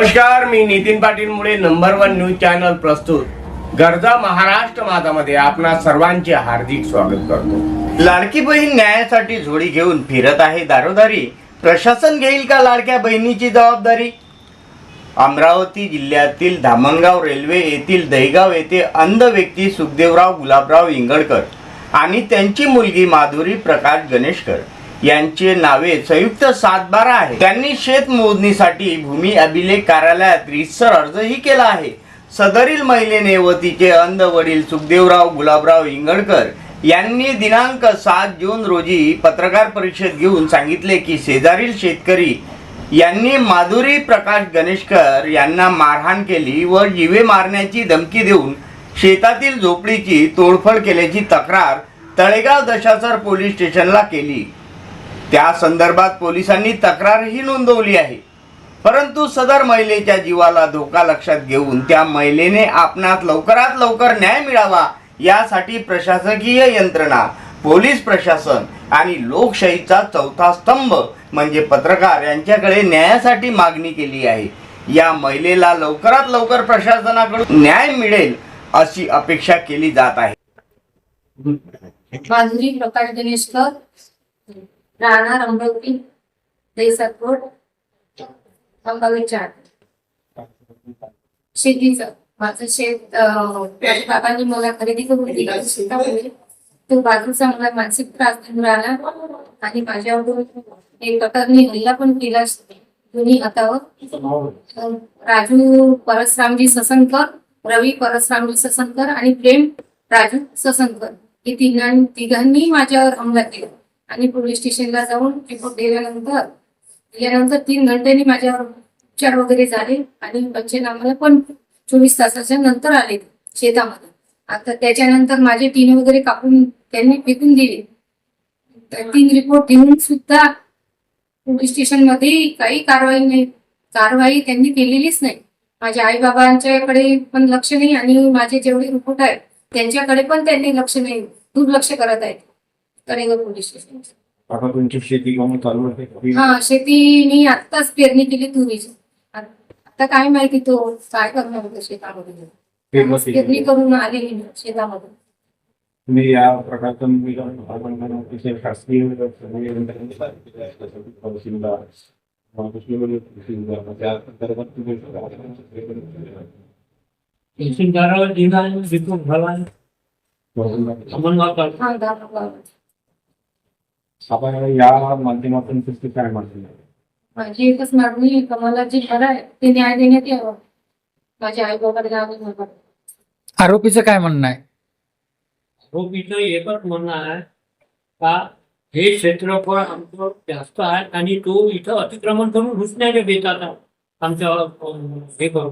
नमस्कार मी नितीन पाटील मुळे number one news channel प्रस्तुत. गरजा महाराष्ट्र माझामध्ये आपणा सर्वांचे हार्दिक स्वागत करतो. लाडकी बहीण न्यायासाठी झोडी घेऊन फिरत आहे दारोदारी. प्रशासन घेईल का लाडक्या बहिणीची जबाबदारी? अमरावती जिल्ह्यातील धामणगाव रेल्वे येथील दहीगाव येथे अंध व्यक्ती सुखदेवराव गुलाबराव इंगडकर आणि त्यांची मुलगी माधुरी प्रकाश गणेशकर. यांचे नावे संयुक्त सातबारा आहे. त्यांनी शेत मोजणीसाठी भूमी अभिलेख कार्यालयात रितसर अर्जही केला आहे. सदरील महिलेने व तिचे अंध वडील सुखदेवराव गुलाबराव इंगडकर यांनी दिनांक सात जून रोजी पत्रकार परिषद घेऊन सांगितले की शेजारील शेतकरी यांनी माधुरी प्रकाश गणेशकर यांना मारहाण केली व जीवे मारण्याची धमकी देऊन शेतातील झोपडीची तोडफोड केल्याची तक्रार तळेगाव दशासर पोलीस स्टेशनला केली. त्या संदर्भात पोलिसांनी तक्रारही नोंदवली आहे. परंतु सदर महिलेच्या जीवाला धोका लक्षात घेऊन त्या महिलेने आपणास लवकरात लवकर न्याय मिळावा यासाठी प्रशासकीय यंत्रणा पोलीस प्रशासन आणि लोकशाहीचा चौथा स्तंभ म्हणजे पत्रकार यांच्याकडे न्यायासाठी मागणी केली आहे. या महिलेला लवकरात लवकर प्रशासनाकडून न्याय मिळेल अशी अपेक्षा केली जात आहे. राहणार अमरावती देसाकोट रोड अंबावी चार शेतीचं माझं शेत अं, बाबांनी मला खरेदी करून दिलं. शेतामध्ये तो बाजूचा मला मानसिक त्रास देऊन राहिला आणि माझ्यावर एक प्रकारने हल्ला पण केला दोन्ही हातावर राजू परसरामजी ससनकर रवी परसरामजी ससनकर आणि प्रेम राजू ससनकर. हे तिघां तिघांनी माझ्यावर हमला केला. आणि पोलीस स्टेशनला जाऊन रिपोर्ट दिल्यानंतर दिल्यानंतर तीन घंट्यांनी माझ्यावर उपचार वगैरे झाले आणि पंचनामाला पण चोवीस तासाच्या नंतर आले शेतामध्ये. आता त्याच्यानंतर माझे टीन वगैरे कापून त्यांनी फेकून दिले. तर तीन रिपोर्ट देऊन सुद्धा पोलीस स्टेशनमध्ये काही कारवाई नाही कारवाई त्यांनी केलेलीच नाही. माझ्या आई बाबांच्याकडे पण लक्ष नाही आणि माझे जेवढे रिपोर्ट आहेत त्यांच्याकडे पण त्यांनी लक्ष नाही दुर्लक्ष करत आहेत. कडेगाव पोलीस स्टेशन आता तुमची शेती कामं चालू आहे हा शेती मी आत्ताच पेरणी केली तुरीची. आ- आता काय माहिती तो काय करणार होता शेतामध्ये? पेरणी पेरणी करून आलेली मी शेतामध्ये. तुम्ही या प्रकारचं आपण अतिशय शासकीय तहसीलदार तहसीलदार त्या संदर्भात तुम्ही हा दाखवा. आपण या माध्यमातून तुमची काय मागणी आहे? माझी एकच मागणी आहे का मला जे बरं आहे ते न्याय देण्यात यावं. माझ्या आई नका आरोपीचं काय म्हणणं आहे? आरोपीचं एकच म्हणणं आहे का हे क्षेत्रफळ आमचं जास्त आहे आणि तो इथं अतिक्रमण करून घुसण्याच्या बेतात आहे. आमच्या अं, हे करू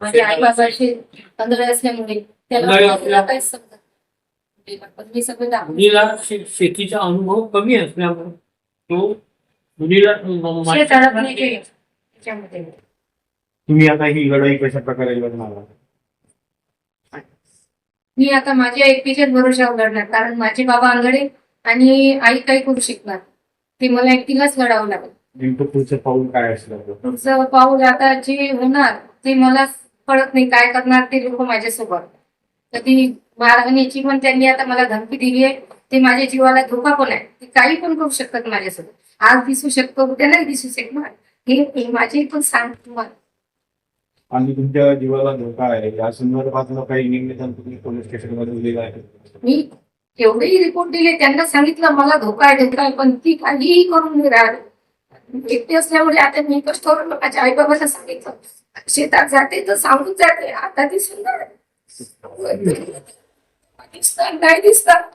माझे आई पंधरा असल्यामुळे त्याला नाही, आपल्या- त्याला काहीच समजत सगळं मुलीला शेतीचा अनुभव कमी असल्यामुळे तो मुलीला तुम्ही आता ही लढाई कशा प्रकारे लढणार? मी आता माझ्या एकटीच्याच भरोशावर लढणार कारण माझे बाबा आंगडे आणि आई काही करू शकणार. ते मला एकटीलाच लढावं लागेल. नेमकं पुढचं पाऊल काय असलं पुढचं पाऊल आता जे होणार ते मला कळत नाही काय करणार ते लोक माझ्यासोबत. कधी मारहाणीची पण त्यांनी आता मला धमकी दिली आहे. ते माझ्या जीवाला धोका पण आहे. ते काही पण करू शकतात माझ्यासोबत. आज दिसू शकतो उद्या नाही दिसू शकणार. हे हे माझे पण सांग तुम्हाला. आणि तुमच्या जीवाला धोका आहे. या संदर्भात काही निवेदन तुम्ही पोलीस स्टेशनमध्ये दिलेलं आहे. मी एवढेही रिपोर्ट दिले त्यांना सांगितलं मला धोका आहे धोका आहे पण ती काहीही करून नाही राहिली. एकटी असल्यामुळे आता मी कष्ट करून माझ्या आई बाबाला सांगितलं शेतात जाते तर सांगून जाते. आता ती सुंदर दिसतात नाही दिसतात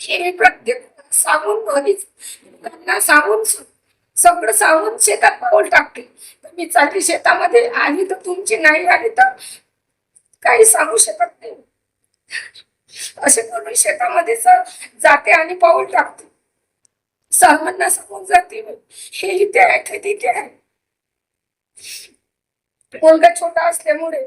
हे मी प्रत्येक सांगून कधीच त्यांना सांगून सगळं सांगून शेतात पाऊल टाकते. तर मी चालली शेतामध्ये आली तर तुमची नाही आली तर काही सांगू शकत नाही. असे करून शेतामध्ये जाते आणि पाऊल टाकते. सर्वांना सांगून जाते मी. हे इथे आहे ते तिथे आहे. मुलगा छोटा असल्यामुळे